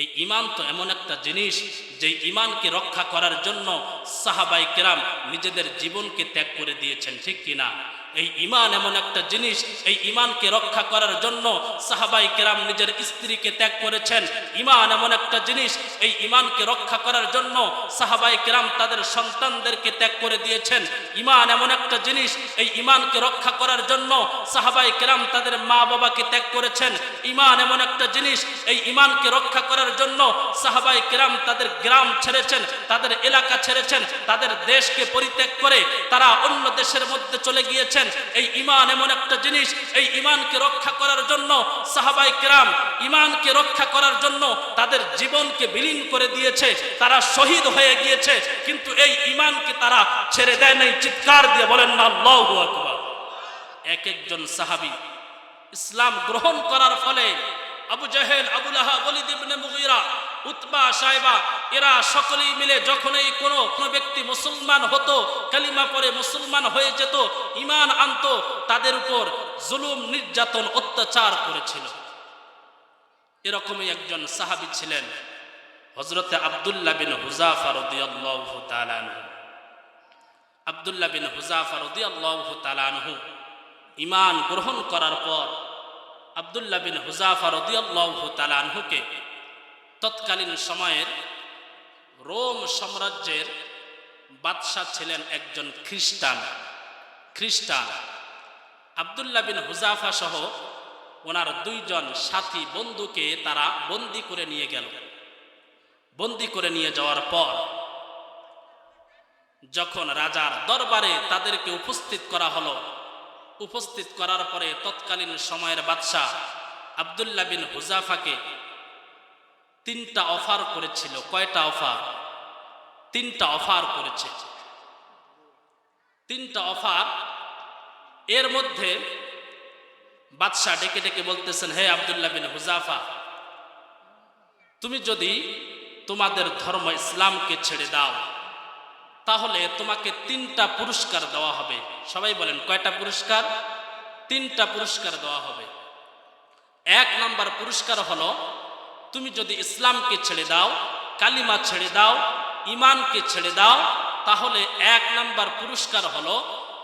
এই ইমান তো এমন একটা জিনিস যে ইমানকে রক্ষা করার জন্য সাহাবাই কেরাম নিজেদের জীবনকে ত্যাগ করে দিয়েছেন, ঠিক কিনা? এই ইমান এমন একটা জিনিস, এই ইমানকে রক্ষা করার জন্য সাহাবাই কেরাম নিজের স্ত্রীকে ত্যাগ করেছেন। ইমান এমন একটা জিনিস, এই ইমানকে রক্ষা করার জন্য সাহাবাই কেরাম তাদের সন্তানদেরকে ত্যাগ করে দিয়েছেন। ইমান এমন একটা জিনিস, এই ইমানকে রক্ষা করার জন্য সাহাবাই কেরাম তাদের মা বাবাকে ত্যাগ করেছেন। ইমান এমন একটা জিনিস, এই ইমানকে রক্ষা করার জন্য সাহাবাই কেরাম তাদের গ্রাম ছেড়েছেন, তাদের এলাকা ছেড়েছেন, তাদের দেশকে পরিত্যাগ করে তারা অন্য দেশের মধ্যে চলে গিয়েছেন এই ইমান এমন একটা জিনিস, এই ইমানকে রক্ষা করার জন্য সাহাবাই কেরাম ইমানকে রক্ষা করার জন্য তাদের জীবনকে বিলীন করে দিয়েছে, তারা শহীদ হয়ে গিয়েছে, কিন্তু এই ইমানকে তারা ছেড়ে দেয় নাই। চিৎকার দিয়ে বলেন না আল্লাহু আকবার। এক একজন সাহাবী ইসলাম গ্রহণ করার ফলে আবু জাহেল আবুল ইবনে মুগীরা অত্যাচার করেছিল। এরকমই একজন সাহাবী ছিলেন হজরতে আবদুল্লাহ বিন হুজাফা রাদিয়াল্লাহু বিন ইমান গ্রহণ করার পর আবদুল্লাহ বিন তৎকালীন সময়ের রোম সাম্রাজ্যের বাদশাহ ছিলেন একজন খ্রিস্টান। খ্রিস্টান। আবদুল্লাহ বিন হুজাফা সহ ওনার দুইজন সাথী বন্ধুকে তারা বন্দি করে নিয়ে গেল। বন্দি করে নিয়ে যাওয়ার পর যখন রাজার দরবারে তাদেরকে উপস্থিত করা হলো, উপস্থিত করার পরে তৎকালীন সময়ের বাদশাহ আবদুল্লাহ বিন হুজাফাকে তিনটা অফার করেছিল। কয়টা অফার? তিনটা অফার করেছে। তিনটা অফার। এর মধ্যে বাদশাহ ডেকে ডেকে বলতেছেন, হে আবদুল্লাহ বিন হুজাফা, তুমি যদি তোমাদের ধর্ম ইসলামকে ছেড়ে দাও, তাহলে তোমাকে তিনটা পুরস্কার দেওয়া হবে। সবাই বলেন, কয়টা পুরস্কার? তিনটা পুরস্কার দেওয়া হবে। এক নাম্বার পুরস্কার হলো তুমি যদি ইসলামকে ছেড়ে দাও, কালিমা ছেড়ে দাও ইমানকে ছেড়ে দাও, তাহলে এক নাম্বার পুরস্কার হলো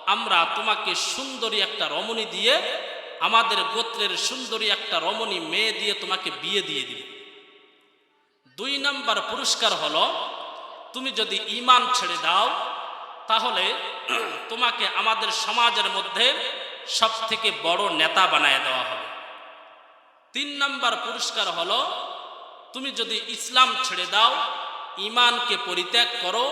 আমরা তোমাকে সুন্দরী একটা রমণী দিয়ে, আমাদের গোত্রের সুন্দরী একটা রমণী মেয়ে দিয়ে তোমাকে বিয়ে দিয়ে দিব। দুই নাম্বার পুরস্কার হলো তুমি যদি ইমান ছেড়ে দাও, তাহলে তোমাকে আমাদের সমাজের মধ্যে সব থেকে বড় নেতা বানায় দেওয়া হবে। তিন নাম্বার পুরস্কার হলো তুমি যদি ইসলাম ছেড়ে দাও ইমানকে পরিত্যাগ করো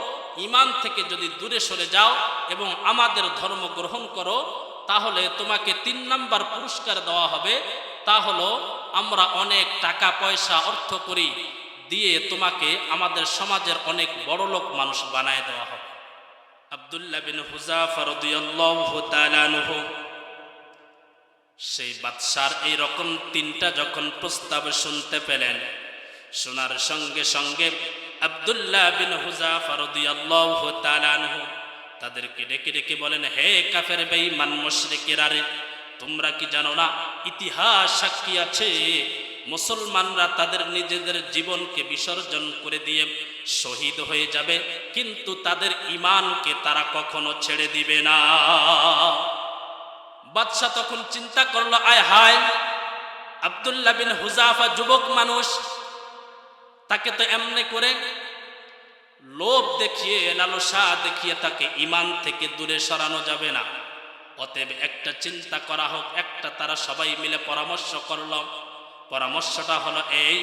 ইমান থেকে যদি দূরে সরে যাও এবং আমাদের ধর্ম গ্রহণ করো, তাহলে তোমাকে তিন নাম্বার পুরস্কার দেওয়া হবে। তা হলো, আমরা অনেক টাকা, পয়সা, অর্থ করি, দিয়ে তোমাকে আমাদের সমাজের অনেক বড় লোক মানুষ বানায় দেওয়া হবে। আবদুল্লাহ বিন হুজাফা রাদিয়াল্লাহু তাআলা আনহু, সেই বাদশার এই রকম তিনটা যখন প্রস্তাব শুনতে পেলেন শোনার সঙ্গে সঙ্গে আবদুল্লাহ বিন হুজাফা রাদিয়াল্লাহু তাআলা আনহু তাদেরকে ডেকে ডেকে বলেন, হে কাফের বেঈমান মুশরিকেরা রে, তোমরা কি জানো না ইতিহাস সাক্ষী আছে? মুসলমানরা তাদের নিজেদের জীবনকে বিসর্জন করে দিয়ে শহীদ হয়ে যাবে, কিন্তু তাদের ইমানকে তারা কখনো ছেড়ে দিবে না। বাদশাহ তখন চিন্তা করল, আয় হায়, আবদুল্লাহ বিন হুজাফা যুবক মানুষ তাকে তো এমনি করে লোভ দেখিয়ে, লালসা দেখিয়ে তাকে ইমান থেকে দূরে সরানো যাবে না। অতএব একটা চিন্তা করা হোক, একটা তারা সবাই মিলে পরামর্শ করল। পরামর্শটা হলো এই,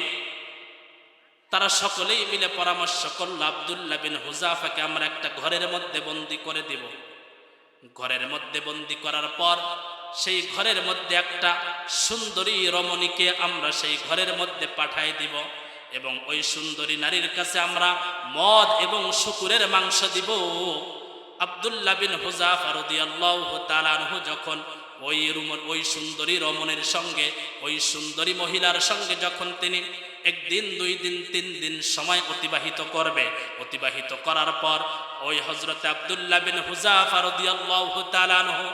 তারা সকলেই মিলে পরামর্শ করল, আবদুল্লাহ বিন হুজাফাকে আমরা একটা ঘরের মধ্যে বন্দি করে দেব। ঘরের মধ্যে বন্দি করার পর সেই ঘরের মধ্যে একটা সুন্দরী রমণীকে আমরা সেই ঘরের মধ্যে পাঠাই দিব। এবং ওই সুন্দরী নারীর কাছে আমরা মদ এবং শুকুরের মাংস দিব। আবদুল্লাহ বিন হুজাফা রাদিয়াল্লাহু তাআলা আনহু যখন ওই রুমন, ওই সুন্দরী রমণের সঙ্গে, ওই সুন্দরী মহিলার সঙ্গে যখন তিনি একদিন, দুই দিন, তিন দিন সময় অতিবাহিত করবে, অতিবাহিত করার পর ওই হজরত আবদুল্লাহ বিন হুজাফা রাদিয়াল্লাহু তাআলা আনহু,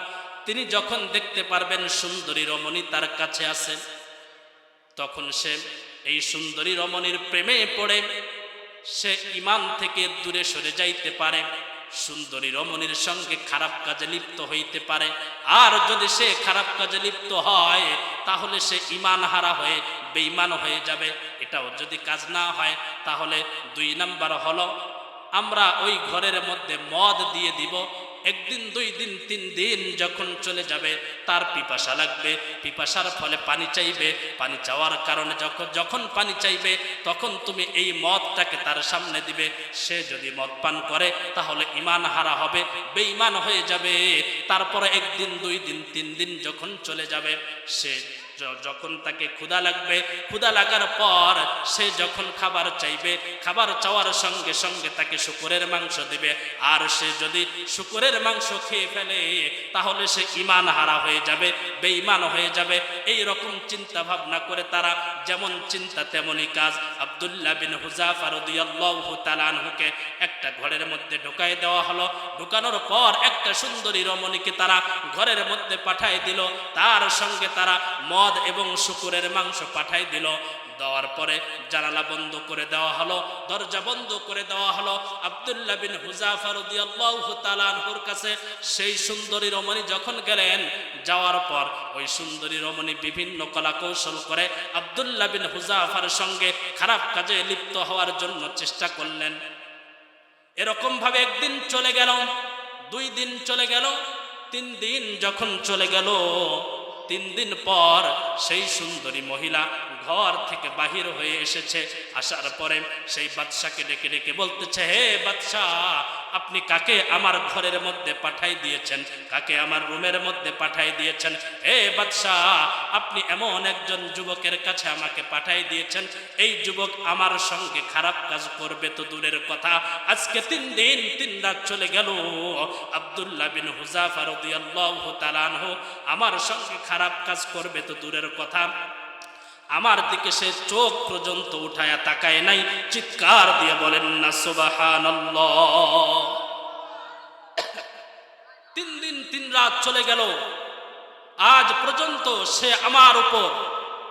তিনি যখন দেখতে পারবেন সুন্দরী রমণী তার কাছে আছেন তখন সে এই সুন্দরী রমণীর প্রেমে পড়ে, সে ইমান থেকে দূরে সরে যাইতে পারে, সুন্দরী রমণীর সঙ্গে খারাপ কাজে লিপ্ত হইতে পারে। আর যদি সে খারাপ কাজে লিপ্ত হয়, তাহলে সে ইমান হারা হয়ে বেঈমান হয়ে যাবে। এটাও যদি কাজ না হয়, তাহলে দুই নাম্বার হলো, আমরা ওই ঘরের মধ্যে মদ দিয়ে দিব একদিন, দুই দিন, তিন দিন যখন চলে যাবে, তার পিপাসা লাগবে। পিপাসার ফলে পানি চাইবে। পানি চাওয়ার কারণে যখন যখন পানি চাইবে, তখন তুমি এই মদটাকে তার সামনে দিবে। সে যদি মদ পান করে, তাহলে ইমান হারা হবে, বেঈমান হয়ে যাবে। তারপরে একদিন, দুই দিন, তিন দিন যখন চলে যাবে, সে যখন তাকে ক্ষুধা লাগবে, ক্ষুধা লাগার পর সে যখন খাবার চাইবে, খাবার চাওয়ার সঙ্গে সঙ্গে তাকে শুকুরের মাংস দিবে। আর সে যদি শুকুরের মাংস খেয়ে ফেলে, তাহলে সে ইমান হারা হয়ে যাবে, বেঈমান হয়ে যাবে। এই রকম চিন্তা ভাবনা করে তারা যেমন চিন্তা, তেমনই কাজ। আব্দুল্লাহ বিন হুজাফা আনহুকে একটা ঘরের মধ্যে ঢুকাই দেওয়া হলো। ঢুকানোর পর একটা সুন্দরী রমণীকে তারা ঘরের মধ্যে পাঠাই দিল। তার সঙ্গে তারা মদ এবং শুকুরের মাংস পাঠাই দিল। দেওয়ার পরে জানালা বন্ধ করে দেওয়া হলো, দরজা বন্ধ করে দেওয়া হলো। আব্দুল্লাহ বিন হুজাফা রাদিয়াল্লাহু কাছে সেই সুন্দরী রমণী যখন গেলেন, যাওয়ার পর ওই সুন্দরী রমণী বিভিন্ন কলা কৌশল করে আব্দুল্লাহ বিন হুজাফার সঙ্গে খারাপ কাজে লিপ্ত হওয়ার জন্য চেষ্টা করলেন। এরকম ভাবে একদিন চলে গেল, দুই দিন চলে গেল, তিন দিন যখন চলে গেল তিন দিন পর সেই সুন্দরী মহিলা ঘর থেকে বাহির হয়ে এসেছে। আসার পরে সেই বাদশাকে ডেকে ডেকে বলতেছে, হে বাদশাহ আপনি কাকে আমার ঘরের মধ্যে পাঠাই দিয়েছেন? কাকে আমার রুমের মধ্যে পাঠাই দিয়েছেন? হে বাদশাহ আপনি এমন একজন যুবকের কাছে আমাকে পাঠাই দিয়েছেন। এই যুবক আমার সঙ্গে খারাপ কাজ করবে তো দূরের কথা। আজকে তিন দিন, তিন রাত চলে গেল। আব্দুল্লাহ বিন হুজাফা রাদিয়াল্লাহু তাআলা আনহু আমার সঙ্গে খারাপ কাজ করবে তো দূরের কথা। আমার দিকে সে চোখ পর্যন্ত উঠায়া তাকায় নাই, চিৎকার দিয়ে বলেন, না, সুবহানাল্লাহ। তিন দিন, তিন রাত চলে গেল। আজ পর্যন্ত সে আমার উপর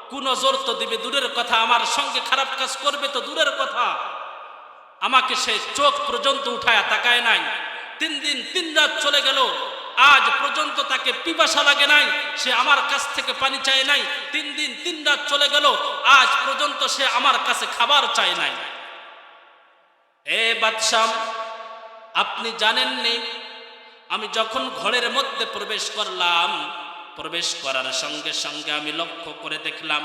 কোন জোর তো দিবে, দূরের কথা, আমার সঙ্গে খারাপ কাজ করবে তো দূরের কথা। আমাকে সে চোখ পর্যন্ত উঠায়া তাকায় নাই। তিন দিন, তিন রাত চলে গেল। আজ পর্যন্ত তাকে পিপাসা লাগে নাই, সে আমার কাছ থেকে পানি চায় নাই, তিন দিন, তিন রাত চলে গেল, আজ পর্যন্ত সে আমার কাছে খাবার চায় নাই। এ বাদশাম আপনি জানেননি, আমি যখন ঘরের মধ্যে প্রবেশ করলাম, প্রবেশ করার সঙ্গে সঙ্গে আমি লক্ষ্য করে দেখলাম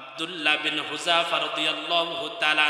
আব্দুল্লাহ বিন হুজাফা রাদিয়াল্লাহু তাআলা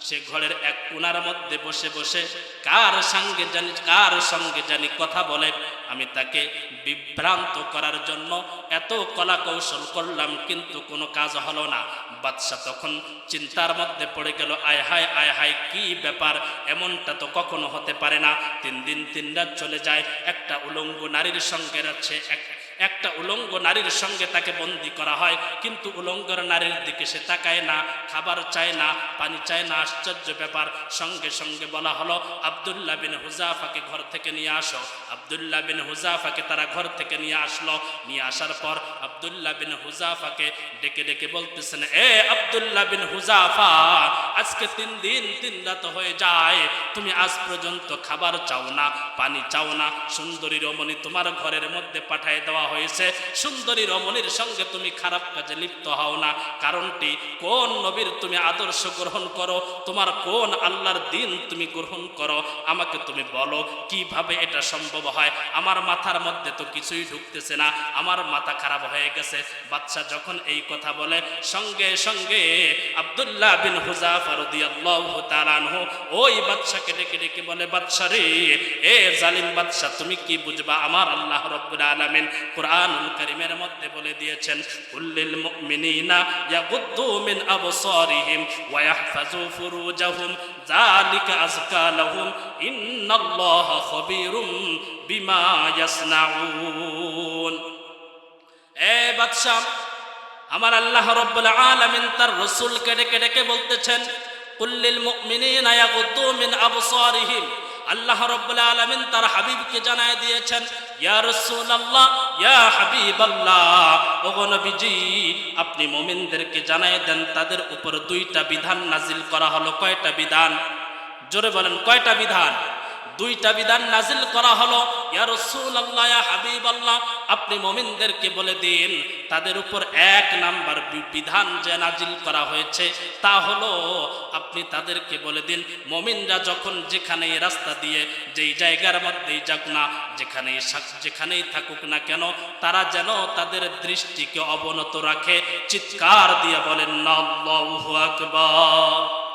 সে ঘরের এক কোণার মধ্যে বসে বসে কার সঙ্গে জানি, কার সঙ্গে জানি কথা বলে। আমি তাকে বিভ্রান্ত করার জন্য এত কলা কৌশল করলাম, কিন্তু কোনো কাজ হলো না। বাদশা তখন চিন্তার মধ্যে পড়ে গেল, আয় হায় আয় হায়, কি ব্যাপার? এমনটা তো কখনো হতে পারে না। তিন দিন তিন রাত চলে যায়, একটা উলঙ্গ নারীর সঙ্গে যাচ্ছে এক একটা উলঙ্গ নারীর সঙ্গে তাকে বন্দি করা হয়, কিন্তু উলঙ্গর নারীর দিকে সে তাকায় না, খাবার চায় না, পানি চায় না, আশ্চর্য ব্যাপার। সঙ্গে সঙ্গে বলা হলো, আবদুল্লাহ বিন হুজাফাকে ঘর থেকে নিয়ে আসো। আবদুল্লাহ বিন হুজাফাকে তারা ঘর থেকে নিয়ে আসলো। নিয়ে আসার পর আবদুল্লাহ বিন হুজাফাকে ডেকে ডেকে বলতেছেন, এ আবদুল্লাহ বিন হুজাফা, আজকে তিন দিন তিন রাত হয়ে যায়। তুমি আজ পর্যন্ত খাবার চাও না, পানি চাও না। সুন্দরী রমণী তোমার ঘরের মধ্যে পাঠায় দেওয়া হয়েছে। সুন্দরী রমণীর সঙ্গে তুমি খারাপ কাজে লিপ্ত হও না। কারণটি, কোন নবীর তুমি আদর্শ গ্রহণ করো? তোমার কোন আল্লাহর দিন তুমি গ্রহণ করো? আমাকে তুমি বলো, কীভাবে এটা সম্ভব হয়? আমার মাথার মধ্যে তো কিছুই ঢুকতেছে না। আমার মাথা খারাপ হয়ে গেছে। বাচ্চা যখন এই কথা বলে, সঙ্গে সঙ্গে আব্দুল্লাহ বিন হুজাফা রাদিয়াল্লাহু ওই বাদশাকে ডেকে ডেকে বলে, বাদশা রে, এ জালিম বাচ্চা তুমি কি বুঝবা? আমার আল্লাহ রাব্বুল আলামিন কোরআনুল কারীমের মধ্যে বলে দিয়েছেন, কুল্লিল মুমিনিনা ইয়াগুদ্দু মিন আবসারিহিম ওয়া ইয়াহফাজু ফুরুজাহুম, যালিকা আযকা লাহুম, ইন্নাল্লাহা খবীরুম বিমা ইয়াসনাউন। এ বাদশা আমার আল্লাহ রব্বুল আলামিন তার রাসূলকে ডেকে ডেকে বলতেছেন, কুল্লিল মুমিনিনা ইয়াগুদ্দু মিন আবসারিহিম। আল্লাহ রব্বুল আলমিন তার হাবিবকে জানায় দিয়েছেন আপনি মোমিনদেরকে জানায় দেন, তাদের উপর দুইটা বিধান নাজিল করা হলো, কয়টা বিধান? জোরে বলেন, কয়টা বিধান? দুইটা বিধান নাজিল করা হলো হাবিবাল্লাহ, আপনি মুমিনদেরকে বলে দিন, তাদের উপর এক নাম্বার বিধান যে নাজিল করা হয়েছে, তা হলো আপনি তাদেরকে বলে দিন, মুমিনরা যখন যেখানে এই রাস্তা দিয়ে, যেই জায়গার মধ্যেই যাক না, যেখানেই যেখানেই থাকুক না কেন, তারা যেন তাদের দৃষ্টিকে অবনত রাখে, চিৎকার দিয়ে বলেন, আল্লাহু আকবার।